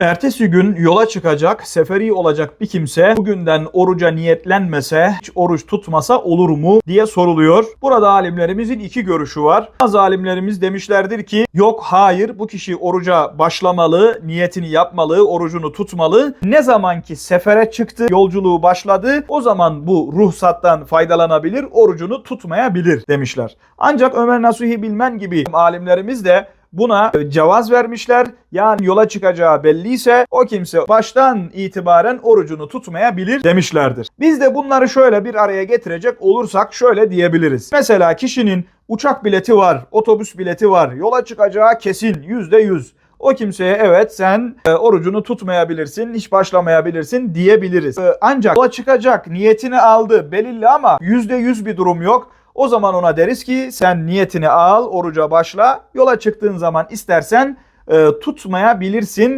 Ertesi gün yola çıkacak, seferi olacak bir kimse bugünden oruca niyetlenmese, hiç oruç tutmasa olur mu diye soruluyor. Burada alimlerimizin iki görüşü var. Bazı alimlerimiz demişlerdir ki yok hayır bu kişi oruca başlamalı, niyetini yapmalı, orucunu tutmalı. Ne zaman ki sefere çıktı, yolculuğu başladı o zaman bu ruhsattan faydalanabilir, orucunu tutmayabilir demişler. Ancak Ömer Nasuhi Bilmen gibi alimlerimiz de buna cevaz vermişler. Yani yola çıkacağı belliyse o kimse baştan itibaren orucunu tutmayabilir demişlerdir. Biz de bunları şöyle bir araya getirecek olursak şöyle diyebiliriz. Mesela kişinin uçak bileti var, otobüs bileti var, yola çıkacağı kesin yüzde yüz. O kimseye evet sen e, orucunu tutmayabilirsin, hiç başlamayabilirsin diyebiliriz. E, ancak yola çıkacak, niyetini aldı belirli ama yüzde yüz bir durum yok. O zaman ona deriz ki sen niyetini al, oruca başla. Yola çıktığın zaman istersen e, tutmayabilirsin